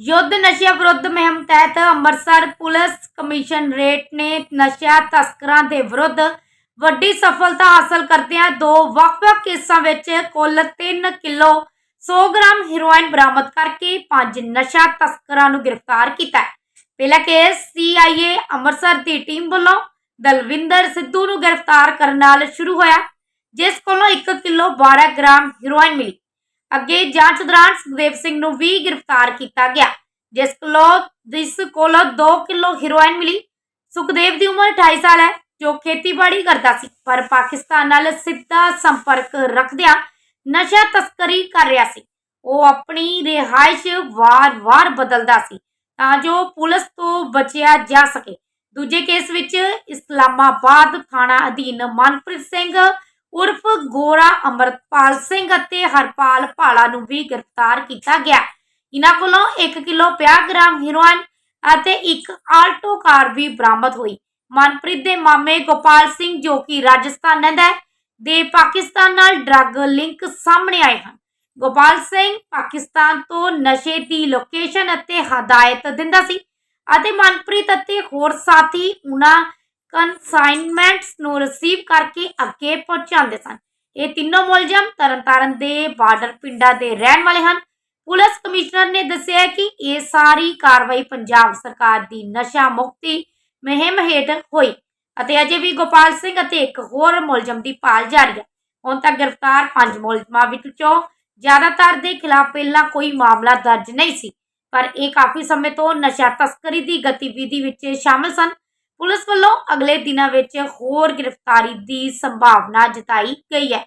ਯੁੱਧ ਨਸ਼ਿਆਂ ਵਿਰੁੱਧ ਮੁਹਿੰਮ ਤਹਿਤ ਅੰਮ੍ਰਿਤਸਰ ਪੁਲਿਸ ਕਮਿਸ਼ਨਰੇਟ ਨੇ ਨਸ਼ਿਆਂ ਤਸਕਰਾਂ ਦੇ ਵਿਰੁੱਧ ਵੱਡੀ ਸਫਲਤਾ ਹਾਸਲ ਕਰਦਿਆਂ ਦੋ ਵੱਖ-ਵੱਖ ਕੇਸਾਂ ਵਿੱਚ ਕੁੱਲ 3 ਕਿਲੋ 100 ਗ੍ਰਾਮ ਹੈਰੋਇਨ ਬਰਾਮਦ ਕਰਕੇ ਪੰਜ ਨਸ਼ਾ ਤਸਕਰਾਂ ਨੂੰ ਗ੍ਰਿਫਤਾਰ ਕੀਤਾ ਹੈ। ਪਹਿਲਾ ਕੇਸ ਸੀਆਈਏ ਅੰਮ੍ਰਿਤਸਰ ਦੀ ਟੀਮ ਵੱਲੋਂ ਦਲਵਿੰਦਰ ਸਿੱਧੂ ਨੂੰ ਗ੍ਰਿਫਤਾਰ ਕਰਨ ਨਾਲ ਸ਼ੁਰੂ ਹੋਇਆ, ਜਿਸ ਕੋਲੋਂ 1 ਕਿਲੋ 12 ਗ੍ਰਾਮ ਹੈਰੋਇਨ ਮਿਲੀ ਅੱਗੇ ਜਾਂਚ ਦੌਰਾਨ ਸੁਖਦੇਵ ਸਿੰਘ ਨੂੰ ਵੀ ਗ੍ਰਿਫਤਾਰ ਕੀਤਾ ਗਿਆ, ਜਿਸ ਕੋਲੋਂ ਜਿਸ ਕੋਲੋਂ 2 ਕਿਲੋ ਹੈਰੋਇਨ ਮਿਲੀ। ਸੁਖਦੇਵ ਦੀ ਉਮਰ 28 ਸਾਲ ਹੈ, ਜੋ ਖੇਤੀਬਾੜੀ ਕਰਦਾ ਸੀ, ਪਰ ਪਾਕਿਸਤਾਨ ਨਾਲ ਸਿੱਧਾ ਸੰਪਰਕ ਰੱਖਦਿਆਂ ਨਸ਼ਾ ਤਸਕਰੀ ਕਰ ਰਿਹਾ ਸੀ। ਉਹ ਆਪਣੀ ਰਿਹਾਇਸ਼ ਵਾਰ-ਵਾਰ ਬਦਲਦਾ ਸੀ, ਤਾਂ ਜੋ ਪੁਲਿਸ ਤੋਂ ਬਚਿਆ ਜਾ ਸਕੇ। ਦੂਜੇ ਕੇਸ ਵਿੱਚ ਇਸਲਾਮਾਬਾਦ ਥਾਣਾ ਅਧੀਨ ਮਨਪ੍ਰੀਤ ਸਿੰਘ ਉਰਫ ਗੋਰਾ ਅਮਰਪਾਲ ਸਿੰਘ ਅਤੇ ਹਰਪਾਲ ਭਾਲਾ ਨੂੰ ਵੀ ਗ੍ਰਿਫਤਾਰ ਕੀਤਾ ਗਿਆ। ਇਹਨਾਂ ਕੋਲੋਂ 1 ਕਿਲੋ 50 ਗ੍ਰਾਮ ਹੈਰੋਇਨ ਅਤੇ ਇੱਕ ਆਲਟੋ ਕਾਰ ਵੀ ਬਰਾਮਦ ਹੋਈ। ਮਨਪ੍ਰੀਤ ਦੇ ਮਾਮੇ ਗੋਪਾਲ ਸਿੰਘ, ਜੋ ਕਿ ਰਾਜਸਥਾਨ ਰਹਿੰਦਾ ਹੈ, ਦੇ ਪਾਕਿਸਤਾਨ ਨਾਲ ਡਰੱਗ ਲਿੰਕ ਸਾਹਮਣੇ ਆਏ ਹਨ। ਗੋਪਾਲ ਸਿੰਘ ਪਾਕਿਸਤਾਨ ਤੋਂ ਨਸ਼ੇ ਦੀ ਲੋਕੇਸ਼ਨ ਅਤੇ ਹਦਾਇਤ ਦਿੰਦਾ ਸੀ ਅਤੇ ਮਨਪ੍ਰੀਤ ਅਤੇ ਹੋਰ ਸਾਥੀ ਉਹਨਾਂ ਕਨਸਾਈਨਮੈਂਟਸ ਨੂੰ ਰਿਸੀਵ ਕਰਕੇ ਅੱਗੇ ਪਹੁੰਚਾਉਂਦੇ ਸਨ। ਇਹ ਤਿੰਨੋਂ ਮੁਲਜ਼ਮ ਤਰਨਤਾਰਨ ਦੇ ਬਾਰਡਰ ਪਿੰਡਾਂ ਦੇ ਰਹਿਣ ਵਾਲੇ ਹਨ। ਪੁਲਿਸ ਕਮਿਸ਼ਨਰ ਨੇ ਦੱਸਿਆ ਕਿ ਇਹ ਸਾਰੀ ਕਾਰਵਾਈ ਪੰਜਾਬ ਸਰਕਾਰ ਦੀ ਨਸ਼ਾ ਮੁਕਤੀ ਮੁਹਿੰਮ ਹੇਠ ਹੋਈ ਅਤੇ ਅਜੇ ਵੀ ਗੋਪਾਲ ਸਿੰਘ ਅਤੇ ਇੱਕ ਹੋਰ ਮੁਲਜ਼ਮ ਦੀ ਭਾਲ ਜਾਰੀ ਹੈ। ਹੁਣ ਤੱਕ ਗ੍ਰਿਫਤਾਰ ਪੰਜ ਮੁਲਜ਼ਮਾਂ ਵਿੱਚੋਂ ਜ਼ਿਆਦਾਤਰ ਦੇ ਖਿਲਾਫ ਪਹਿਲਾਂ ਕੋਈ ਮਾਮਲਾ ਦਰਜ ਨਹੀਂ ਸੀ, ਪਰ ਇਹ ਕਾਫੀ ਸਮੇਂ ਤੋਂ ਨਸ਼ਾ ਤਸਕਰੀ ਦੀ ਗਤੀਵਿਧੀ ਵਿੱਚ ਸ਼ਾਮਲ ਸਨ। ਪੁਲਿਸ ਵੱਲੋਂ ਅਗਲੇ ਦਿਨਾਂ ਵਿੱਚ ਹੋਰ ਗ੍ਰਿਫਤਾਰੀ ਦੀ ਸੰਭਾਵਨਾ ਜਤਾਈ ਗਈ ਹੈ।